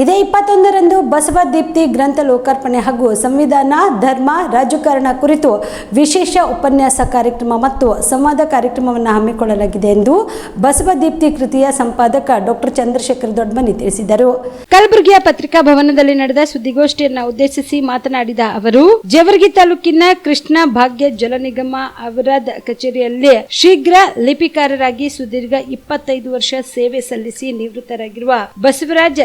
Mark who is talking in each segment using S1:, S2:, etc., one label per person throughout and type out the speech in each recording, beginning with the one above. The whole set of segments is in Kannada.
S1: ಇದೇ ಇಪ್ಪತ್ತೊಂದರಂದು ಬಸವ ದೀಪ್ತಿ ಗ್ರಂಥ ಲೋಕಾರ್ಪಣೆ ಹಾಗೂ ಸಂವಿಧಾನ, ಧರ್ಮ, ರಾಜಕಾರಣ ಕುರಿತು ವಿಶೇಷ ಉಪನ್ಯಾಸ ಕಾರ್ಯಕ್ರಮ ಮತ್ತು ಸಂವಾದ ಕಾರ್ಯಕ್ರಮವನ್ನು ಹಮ್ಮಿಕೊಳ್ಳಲಾಗಿದೆ ಎಂದು ಬಸವ ದೀಪ್ತಿ ಕೃತಿಯ ಸಂಪಾದಕ ಡಾಕ್ಟರ್ ಚಂದ್ರಶೇಖರ್ ದೊಡ್ಡಮನಿ ತಿಳಿಸಿದರು. ಕಲಬುರಗಿಯ ಪತ್ರಿಕಾ ಭವನದಲ್ಲಿ ನಡೆದ ಸುದ್ದಿಗೋಷ್ಠಿಯನ್ನು ಉದ್ದೇಶಿಸಿ ಮಾತನಾಡಿದ ಅವರು, ಜೇವರ್ಗಿ ತಾಲೂಕಿನ ಕೃಷ್ಣ ಭಾಗ್ಯ ಜಲ ನಿಗಮ ಅವರಾದ ಕಚೇರಿಯಲ್ಲಿ ಶೀಘ್ರ ಲಿಪಿಕಾರರಾಗಿ ಸುದೀರ್ಘ ಇಪ್ಪತ್ತೈದು ವರ್ಷ ಸೇವೆ ಸಲ್ಲಿಸಿ ನಿವೃತ್ತರಾಗಿರುವ ಬಸವರಾಜ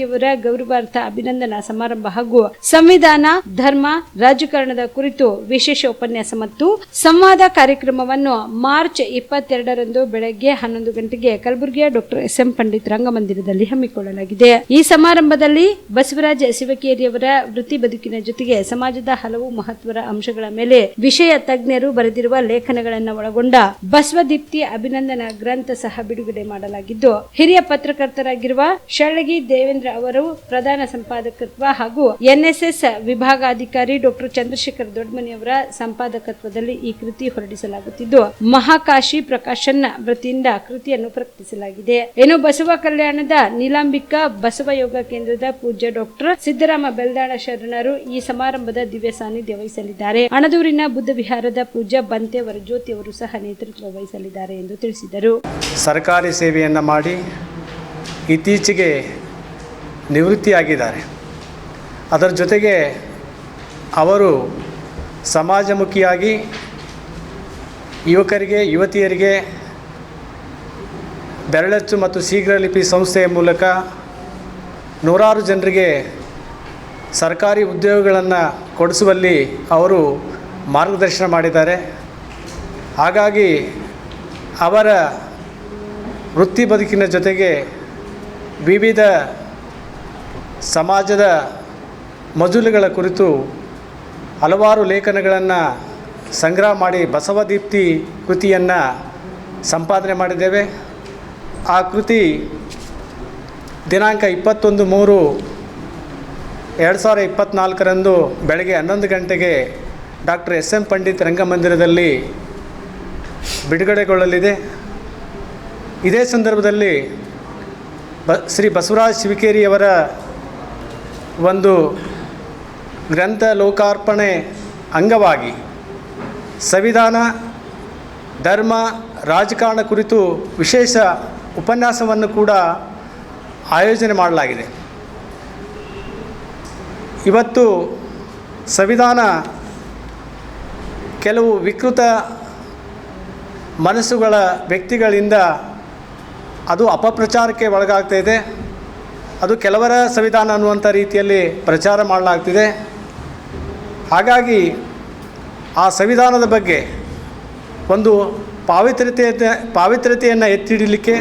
S1: ಶಿವಕೇರಿಯವರ ಗೌರವಾರ್ಥ ಅಭಿನಂದನಾ ಸಮಾರಂಭ ಹಾಗೂ ಸಂವಿಧಾನ, ಧರ್ಮ, ರಾಜಕಾರಣದ ಕುರಿತು ವಿಶೇಷ ಉಪನ್ಯಾಸ ಮತ್ತು ಸಂವಾದ ಕಾರ್ಯಕ್ರಮವನ್ನು ಮಾರ್ಚ್ ಇಪ್ಪತ್ತೆರಡರಂದು ಬೆಳಗ್ಗೆ ಹನ್ನೊಂದು ಗಂಟೆಗೆ ಕಲಬುರಗಿಯ ಡಾಕ್ಟರ್ ಎಸ್ ಎಂ ಪಂಡಿತ್ ರಂಗಮಂದಿರದಲ್ಲಿ ಹಮ್ಮಿಕೊಳ್ಳಲಾಗಿದೆ. ಈ ಸಮಾರಂಭದಲ್ಲಿ ಬಸವರಾಜ ಶಿವಕೇರಿಯವರ ವೃತ್ತಿ ಬದುಕಿನ ಜೊತೆಗೆ ಸಮಾಜದ ಹಲವು ಮಹತ್ವದ ಅಂಶಗಳ ಮೇಲೆ ವಿಷಯ ತಜ್ಞರು ಬರೆದಿರುವ ಲೇಖನಗಳನ್ನು ಒಳಗೊಂಡ ಬಸವದೀಪ್ತಿ ಅಭಿನಂದನಾ ಗ್ರಂಥ ಸಹ ಬಿಡುಗಡೆ ಮಾಡಲಾಗಿದ್ದು, ಹಿರಿಯ ಪತ್ರಕರ್ತರಾಗಿರುವ ಶಳ್ಳಗಿ ದೇವೇಂದ್ರ ಅವರು ಪ್ರಧಾನ ಸಂಪಾದಕತ್ವ ಹಾಗೂ ಎನ್ಎಸ್ಎಸ್ ವಿಭಾಗಾಧಿಕಾರಿ ಡಾಕ್ಟರ್ ಚಂದ್ರಶೇಖರ್ ದೊಡ್ಮನಿ ಅವರ ಸಂಪಾದಕತ್ವದಲ್ಲಿ ಈ ಕೃತಿ ಹೊರಡಿಸಲಾಗುತ್ತಿದ್ದು, ಮಹಾಕಾಶಿ ಪ್ರಕಾಶನ್ ವೃತ್ತಿಯಿಂದ ಕೃತಿಯನ್ನು ಪ್ರಕಟಿಸಲಾಗಿದೆ. ಏನು ಬಸವ ಕಲ್ಯಾಣದ ನೀಲಾಂಬಿಕಾ ಬಸವ ಯೋಗ ಕೇಂದ್ರದ ಪೂಜ್ಯ ಡಾಕ್ಟರ್ ಸಿದ್ದರಾಮ ಬೆಲ್ದಾಳ ಶರಣರು ಈ ಸಮಾರಂಭದ ದಿವ್ಯ ಸಾನ್ನಿಧ್ಯ ವಹಿಸಲಿದ್ದಾರೆ. ಅಣದೂರಿನ ಬುದ್ಧ ವಿಹಾರದ ಪೂಜ್ಯ ಬಂತೆ ಜ್ಯೋತಿ ಅವರು ಸಹ ನೇತೃತ್ವ ವಹಿಸಲಿದ್ದಾರೆ ಎಂದು ತಿಳಿಸಿದರು.
S2: ಸರ್ಕಾರಿ ಸೇವೆಯನ್ನು ಮಾಡಿ ಇತ್ತೀಚೆಗೆ ನಿವೃತ್ತಿಯಾಗಿದ್ದಾರೆ. ಅದರ ಜೊತೆಗೆ ಅವರು ಸಮಾಜಮುಖಿಯಾಗಿ ಯುವಕರಿಗೆ, ಯುವತಿಯರಿಗೆ ಬೆರಳಚ್ಚು ಮತ್ತು ಶೀಘ್ರ ಲಿಪಿ ಸಂಸ್ಥೆಯ ಮೂಲಕ ನೂರಾರು ಜನರಿಗೆ ಸರ್ಕಾರಿ ಉದ್ಯೋಗಗಳನ್ನು ಕೊಡಿಸುವಲ್ಲಿ ಅವರು ಮಾರ್ಗದರ್ಶನ ಮಾಡಿದ್ದಾರೆ. ಹಾಗಾಗಿ ಅವರ ವೃತ್ತಿ ಬದುಕಿನ ಜೊತೆಗೆ ವಿವಿಧ ಸಮಾಜದ ಮಜುಲುಗಳ ಕುರಿತು ಹಲವಾರು ಲೇಖನಗಳನ್ನು ಸಂಗ್ರಹ ಮಾಡಿ ಬಸವದೀಪ್ತಿ ಕೃತಿಯನ್ನು ಸಂಪಾದನೆ ಮಾಡಿದ್ದೇವೆ. ಆ ಕೃತಿ ದಿನಾಂಕ ಇಪ್ಪತ್ತೊಂದು ಮೂರು ಎರಡು ಸಾವಿರದ ಇಪ್ಪತ್ತ್ನಾಲ್ಕರಂದು ಬೆಳಗ್ಗೆ ಹನ್ನೊಂದು ಗಂಟೆಗೆ ಡಾಕ್ಟರ್ ಎಸ್ ಎಂ ಪಂಡಿತ್ ರಂಗಮಂದಿರದಲ್ಲಿ ಬಿಡುಗಡೆಗೊಳ್ಳಲಿದೆ. ಇದೇ ಸಂದರ್ಭದಲ್ಲಿ ಬ ಶ್ರೀ ಬಸವರಾಜ ಶಿವಕೇರಿಯವರ ಒಂದು ಗ್ರಂಥ ಲೋಕಾರ್ಪಣೆ ಅಂಗವಾಗಿ ಸಂವಿಧಾನ, ಧರ್ಮ, ರಾಜಕಾರಣ ಕುರಿತು ವಿಶೇಷ ಉಪನ್ಯಾಸವನ್ನು ಕೂಡ ಆಯೋಜನೆ ಮಾಡಲಾಗಿದೆ. ಇವತ್ತು ಸಂವಿಧಾನ ಕೆಲವು ವಿಕೃತ ಮನಸ್ಸುಗಳ ವ್ಯಕ್ತಿಗಳಿಂದ ಅದು ಅಪಪ್ರಚಾರಕ್ಕೆ ಒಳಗಾಗ್ತಾ ಇದೆ. ಅದು ಕೆಲವರ ಸಂವಿಧಾನ ಅನ್ನುವಂಥ ರೀತಿಯಲ್ಲಿ ಪ್ರಚಾರ ಮಾಡಲಾಗ್ತಿದೆ. ಹಾಗಾಗಿ ಆ ಸಂವಿಧಾನದ ಬಗ್ಗೆ ಒಂದು ಪಾವಿತ್ರ್ಯತೆ ಪಾವಿತ್ರ್ಯತೆಯನ್ನು ಎತ್ತಿ ಹಿಡಿಲಿಕ್ಕೆ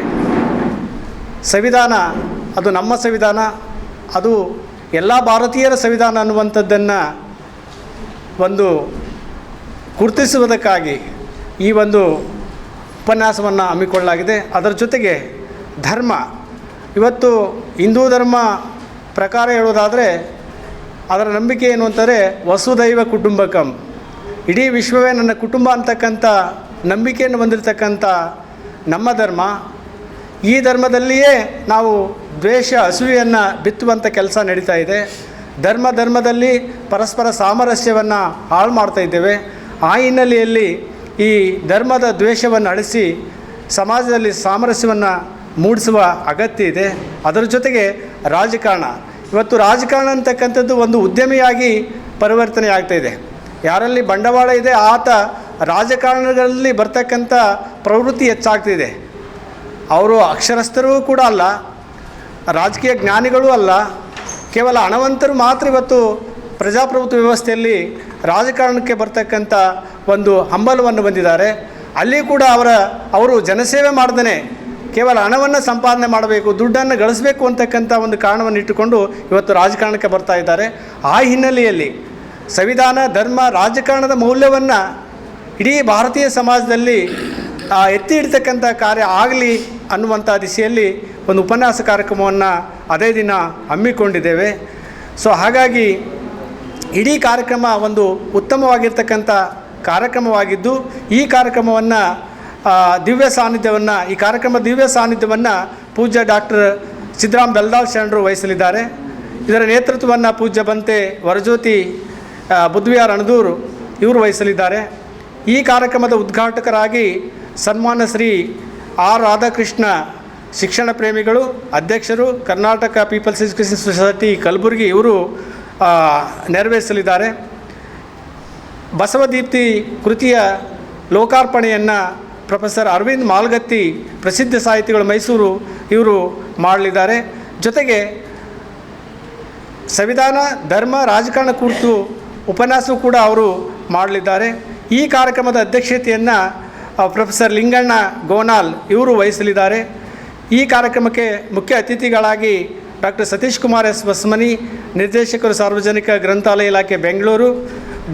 S2: ಸಂವಿಧಾನ, ಅದು ನಮ್ಮ ಸಂವಿಧಾನ, ಅದು ಎಲ್ಲ ಭಾರತೀಯರ ಸಂವಿಧಾನ ಅನ್ನುವಂಥದ್ದನ್ನು ಒಂದು ಗುರುತಿಸುವುದಕ್ಕಾಗಿ ಈ ಒಂದು ಉಪನ್ಯಾಸವನ್ನು ಹಮ್ಮಿಕೊಳ್ಳಲಾಗಿದೆ. ಅದರ ಜೊತೆಗೆ ಧರ್ಮ ಇವತ್ತು ಹಿಂದೂ ಧರ್ಮ ಪ್ರಕಾರ ಹೇಳೋದಾದರೆ ಅದರ ನಂಬಿಕೆ ಏನು ಅಂತಾರೆ, ವಸುದೈವ ಕುಟುಂಬಕಂ. ಇಡೀ ವಿಶ್ವವೇ ನನ್ನ ಕುಟುಂಬ ಅಂತಕ್ಕಂಥ ನಂಬಿಕೆಯನ್ನು ಹೊಂದಿರತಕ್ಕಂಥ ನಮ್ಮ ಧರ್ಮ. ಈ ಧರ್ಮದಲ್ಲಿಯೇ ನಾವು ದ್ವೇಷ ಹಸುವೆಯನ್ನು ಬಿತ್ತುವಂಥ ಕೆಲಸ ನಡೀತಾ ಇದೆ. ಧರ್ಮ ಧರ್ಮದಲ್ಲಿ ಪರಸ್ಪರ ಸಾಮರಸ್ಯವನ್ನು ಹಾಳು ಮಾಡ್ತಾ ಇದ್ದೇವೆ. ಆ ಹಿನ್ನೆಲೆಯಲ್ಲಿ ಈ ಧರ್ಮದ ದ್ವೇಷವನ್ನು ಅಳಿಸಿ, ಸಮಾಜದಲ್ಲಿ ಸಾಮರಸ್ಯವನ್ನು ಮೂಡಿಸುವ ಅಗತ್ಯ ಇದೆ. ಅದರ ಜೊತೆಗೆ ರಾಜಕಾರಣ. ಇವತ್ತು ರಾಜಕಾರಣ ಅಂತಕ್ಕಂಥದ್ದು ಒಂದು ಉದ್ಯಮಿಯಾಗಿ ಪರಿವರ್ತನೆ ಆಗ್ತಾ ಇದೆ. ಯಾರಲ್ಲಿ ಬಂಡವಾಳ ಇದೆ, ಆತ ರಾಜಕಾರಣಗಳಲ್ಲಿ ಬರ್ತಕ್ಕಂಥ ಪ್ರವೃತ್ತಿ ಹೆಚ್ಚಾಗ್ತಿದೆ ಅವರು ಅಕ್ಷರಸ್ಥರೂ ಕೂಡ ಅಲ್ಲ, ರಾಜಕೀಯ ಜ್ಞಾನಿಗಳೂ ಅಲ್ಲ. ಕೇವಲ ಹಣವಂತರು ಮಾತ್ರ ಇವತ್ತು ಪ್ರಜಾಪ್ರಭುತ್ವ ವ್ಯವಸ್ಥೆಯಲ್ಲಿ ರಾಜಕಾರಣಕ್ಕೆ ಬರ್ತಕ್ಕಂಥ ಒಂದು ಹಂಬಲವನ್ನು ಬಂದಿದ್ದಾರೆ ಅಲ್ಲಿ ಕೂಡ ಅವರ, ಅವರು ಜನಸೇವೆ ಮಾಡ್ದೇ ಕೇವಲ ಹಣವನ್ನು ಸಂಪಾದನೆ ಮಾಡಬೇಕು, ದುಡ್ಡನ್ನು ಗಳಿಸಬೇಕು ಅಂತಕ್ಕಂಥ ಒಂದು ಕಾರಣವನ್ನು ಇಟ್ಟುಕೊಂಡು ಇವತ್ತು ರಾಜಕಾರಣಕ್ಕೆ ಬರ್ತಾ ಇದ್ದಾರೆ. ಆ ಹಿನ್ನೆಲೆಯಲ್ಲಿ ಸಂವಿಧಾನ, ಧರ್ಮ, ರಾಜಕಾರಣದ ಮೌಲ್ಯವನ್ನು ಇಡೀ ಭಾರತೀಯ ಸಮಾಜದಲ್ಲಿ ಎತ್ತಿ ಇಡ್ತಕ್ಕಂಥ ಕಾರ್ಯ ಆಗಲಿ ಅನ್ನುವಂಥ ದಿಸೆಯಲ್ಲಿ ಒಂದು ಉಪನ್ಯಾಸ ಕಾರ್ಯಕ್ರಮವನ್ನು ಅದೇ ದಿನ ಹಮ್ಮಿಕೊಂಡಿದ್ದೇವೆ. ಸೊ, ಹಾಗಾಗಿ ಇಡೀ ಕಾರ್ಯಕ್ರಮ ಒಂದು ಉತ್ತಮವಾಗಿರ್ತಕ್ಕಂಥ ಕಾರ್ಯಕ್ರಮವಾಗಿದ್ದು, ಈ ಕಾರ್ಯಕ್ರಮವನ್ನು ದಿವ್ಯ ಸಾನ್ನಿಧ್ಯವನ್ನು, ಈ ಕಾರ್ಯಕ್ರಮ ದಿವ್ಯ ಸಾನ್ನಿಧ್ಯವನ್ನು ಪೂಜ್ಯ ಡಾಕ್ಟರ್ ಸಿದ್ದರಾಮ್ ಬೆಲ್ದಾಲ್ ಶರಣರು ವಹಿಸಲಿದ್ದಾರೆ. ಇದರ ನೇತೃತ್ವವನ್ನು ಪೂಜ್ಯ ಬಂತೆ ವರಜ್ಯೋತಿ ಬುದ್ವಿಯಾರ್ ಅಣದೂರು ಇವರು ವಹಿಸಲಿದ್ದಾರೆ. ಈ ಕಾರ್ಯಕ್ರಮದ ಉದ್ಘಾಟಕರಾಗಿ ಸನ್ಮಾನ ಶ್ರೀ ಆರ್ ರಾಧಾಕೃಷ್ಣ ಶಿಕ್ಷಣ ಪ್ರೇಮಿಗಳು, ಅಧ್ಯಕ್ಷರು, Karnataka People's Education Society Kalaburagi ಇವರು ನೆರವೇರಿಸಲಿದ್ದಾರೆ. ಬಸವದೀಪ್ತಿ ಕೃತಿಯ ಲೋಕಾರ್ಪಣೆಯನ್ನು ಪ್ರೊಫೆಸರ್ ಅರವಿಂದ್ ಮಾಲ್ಗತ್ತಿ ಪ್ರಸಿದ್ಧ ಸಾಹಿತಿಗಳು ಮೈಸೂರು ಇವರು ಮಾಡಲಿದ್ದಾರೆ. ಜೊತೆಗೆ ಸಂವಿಧಾನ, ಧರ್ಮ, ರಾಜಕಾರಣ ಕುರಿತು ಉಪನ್ಯಾಸ ಕೂಡ ಅವರು ಮಾಡಲಿದ್ದಾರೆ. ಈ ಕಾರ್ಯಕ್ರಮದ ಅಧ್ಯಕ್ಷತೆಯನ್ನು ಪ್ರೊಫೆಸರ್ ಲಿಂಗಣ್ಣ ಗೋನಾಲ್ ಇವರು ವಹಿಸಲಿದ್ದಾರೆ. ಈ ಕಾರ್ಯಕ್ರಮಕ್ಕೆ ಮುಖ್ಯ ಅತಿಥಿಗಳಾಗಿ ಡಾಕ್ಟರ್ ಸತೀಶ್ ಕುಮಾರ್ ಎಸ್ ಬಸ್ಮನಿ, ನಿರ್ದೇಶಕರು ಸಾರ್ವಜನಿಕ ಗ್ರಂಥಾಲಯ ಇಲಾಖೆ ಬೆಂಗಳೂರು,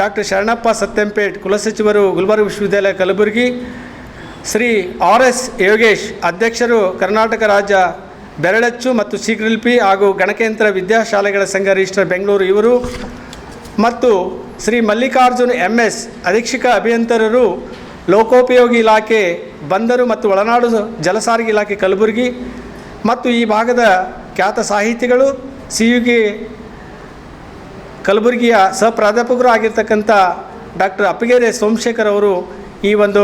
S2: ಡಾಕ್ಟರ್ ಶರಣಪ್ಪ ಸತ್ಯಂಪೇಟ್ ಕುಲಸಚಿವರು ಗುಲ್ಬರ್ಗ ವಿಶ್ವವಿದ್ಯಾಲಯ ಕಲಬುರಗಿ ಶ್ರೀ ಆರ್ ಎಸ್ ಯೋಗೇಶ್ ಅಧ್ಯಕ್ಷರು ಕರ್ನಾಟಕ ರಾಜ್ಯ ಬೆರಳಚ್ಚು ಮತ್ತು ಶೀಘ್ರಲಿಪಿ ಹಾಗೂ ಗಣಕಯಂತ್ರ ವಿದ್ಯಾಶಾಲೆಗಳ ಸಂಘ ರಿಜಿಸ್ಟರ್ ಬೆಂಗಳೂರು ಇವರು ಮತ್ತು ಶ್ರೀ ಮಲ್ಲಿಕಾರ್ಜುನ್ ಎಂ ಎಸ್ ಅಧೀಕ್ಷಕ ಅಭಿಯಂತರರು ಲೋಕೋಪಯೋಗಿ ಇಲಾಖೆ ಬಂದರು ಮತ್ತು ಒಳನಾಡು ಜಲಸಾರಿಗೆ ಇಲಾಖೆ ಕಲಬುರಗಿ ಮತ್ತು ಈ ಭಾಗದ ಖ್ಯಾತ ಸಾಹಿತಿಗಳು ಸಿ ಯು ಕೆ ಕಲಬುರಗಿಯ ಸಹ ಪ್ರಾಧ್ಯಾಪಕರು ಆಗಿರ್ತಕ್ಕಂಥ ಡಾಕ್ಟರ್ ಅಪ್ಪಿಗೆರೆ ಸೋಮಶೇಖರ್ ಅವರು ಈ ಒಂದು